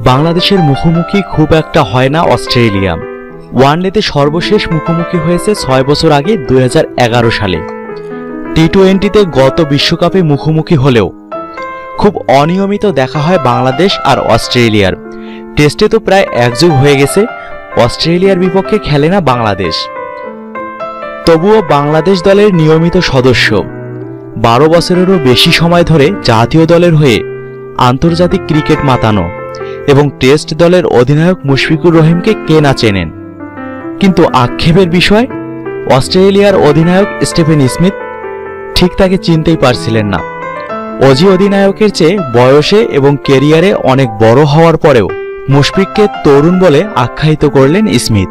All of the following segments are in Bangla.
বাংলাদেশের মুখোমুখি খুব একটা হয় না অস্ট্রেলিয়া ওয়ানডেতে সর্বশেষ মুখোমুখি হয়েছে ছয় বছর আগে দু হাজার এগারো সালে। টি টোয়েন্টিতে গত বিশ্বকাপে মুখোমুখি হলেও খুব অনিয়মিত দেখা হয় বাংলাদেশ আর অস্ট্রেলিয়ার। টেস্টে তো প্রায় একযুগ হয়ে গেছে, অস্ট্রেলিয়ার বিপক্ষে খেলে না বাংলাদেশ। তবুও বাংলাদেশ দলের নিয়মিত সদস্য। বারো বছরেরও বেশি সময় ধরে জাতীয় দলের হয়ে আন্তর্জাতিক ক্রিকেট মাতানো। এবং টেস্ট দলের অধিনায়ক মুশফিকুর রহিমকে কে না চেনেন। কিন্তু আক্ষেপের বিষয়, অস্ট্রেলিয়ার অধিনায়ক স্টিফেন স্মিথ ঠিক তাকে চিনতেই পারছিলেন না। অজি অধিনায়কের চেয়ে বয়সে এবং কেরিয়ারে অনেক বড় হওয়ার পরেও মুশফিককে তরুণ বলে আখ্যায়িত করলেন স্মিথ।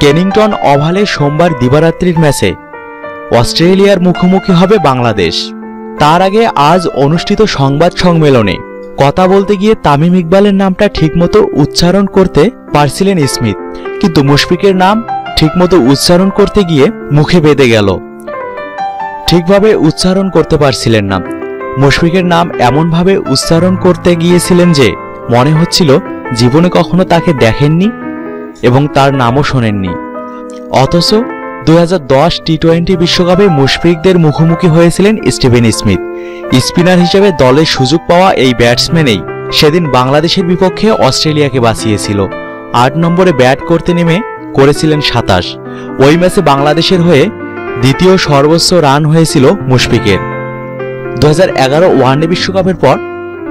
কেনিংটন ওভালে সোমবার দিবারাত্রির ম্যাচে অস্ট্রেলিয়ার মুখোমুখি হবে বাংলাদেশ। তার আগে আজ অনুষ্ঠিত সংবাদ সম্মেলনে কথা বলতে গিয়ে তামিম ইকবালের নামটা ঠিকমতো উচ্চারণ করতে পারছিলেন স্মিথ। কিন্তু মুশফিকের নাম ঠিকমতো উচ্চারণ করতে গিয়ে মুখে বেঁধে গেল। ঠিকভাবে উচ্চারণ করতে পারছিলেন না। মুশফিকের নাম এমনভাবে উচ্চারণ করতে গিয়েছিলেন যে মনে হচ্ছিল জীবনে কখনো তাকে দেখেননি এবং তার নামও শোনেননি। অথচ দুই টি টোয়েন্টি বিশ্বকাপে মুশফিকদের মুখোমুখি হয়েছিলেন স্টিভেন স্মিথ। স্পিনার হিসেবে দলের সুযোগ পাওয়া এই ব্যাটসম্যানেই সেদিন বাংলাদেশের বিপক্ষে অস্ট্রেলিয়াকে বাঁচিয়েছিল। আট নম্বরে ব্যাট করতে নেমে করেছিলেন সাতাশ। ওই ম্যাচে বাংলাদেশের হয়ে দ্বিতীয় সর্বোচ্চ রান হয়েছিল মুশফিকের। দুহাজার এগারো ওয়ানডে বিশ্বকাপের পর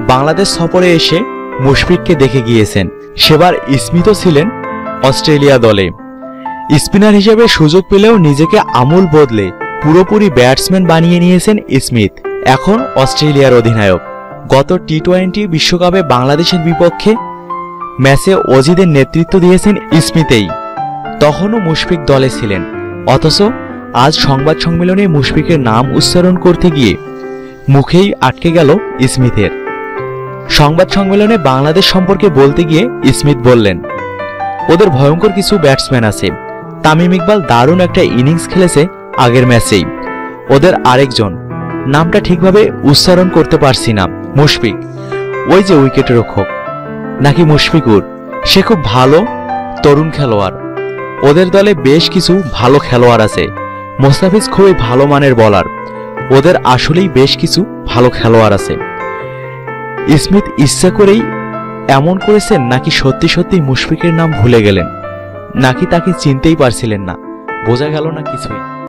বাংলাদেশ সফরে এসে মুশফিককে দেখে গিয়েছেন। সেবার স্মিথও ছিলেন অস্ট্রেলিয়া দলে। স্পিনার হিসেবে সুযোগ পেলেও নিজেকে আমূল বদলে পুরোপুরি ব্যাটসম্যান বানিয়ে নিয়েছেন স্মিথ, এখন অস্ট্রেলিয়ার অধিনায়ক। গত টি টোয়েন্টি বিশ্বকাপে বাংলাদেশের বিপক্ষে ম্যাচে অজিদের নেতৃত্ব দিয়েছেন স্মিথেই। তখনও মুশফিক দলে ছিলেন, অথচ আজ সংবাদ সম্মেলনে মুশফিকের নাম উচ্চারণ করতে গিয়ে মুখেই আটকে গেল স্মিথের। সংবাদ সম্মেলনে বাংলাদেশ সম্পর্কে বলতে গিয়ে স্মিথ বললেন, ওদের ভয়ঙ্কর কিছু ব্যাটসম্যান আছে তামিম ইকবাল দারুণ একটা ইনিংস খেলেছে আগের ম্যাচেই। ওদের আরেকজন। নামটা ঠিকভাবে উচ্চারণ করতে পারছি না, মুশফিক। ওই যে উইকেট রক্ষক। নাকি মুশফিকুর? সে খুব ভালো, তরুণ খেলোয়াড়। ওদের দলে বেশ কিছু ভালো খেলোয়াড় আছে। মোস্তাফিজ খুবই ভালো মানের বলার ওদের আসলেই বেশ কিছু ভালো খেলোয়াড় আছে। স্মিথ ইচ্ছা করেই এমন করেছেন নাকি সত্যি সত্যি মুশফিকের নাম ভুলে গেলেন। নাকি তাকে চিনতেই পারছিলেন না। বোঝা গেল না কিছুই।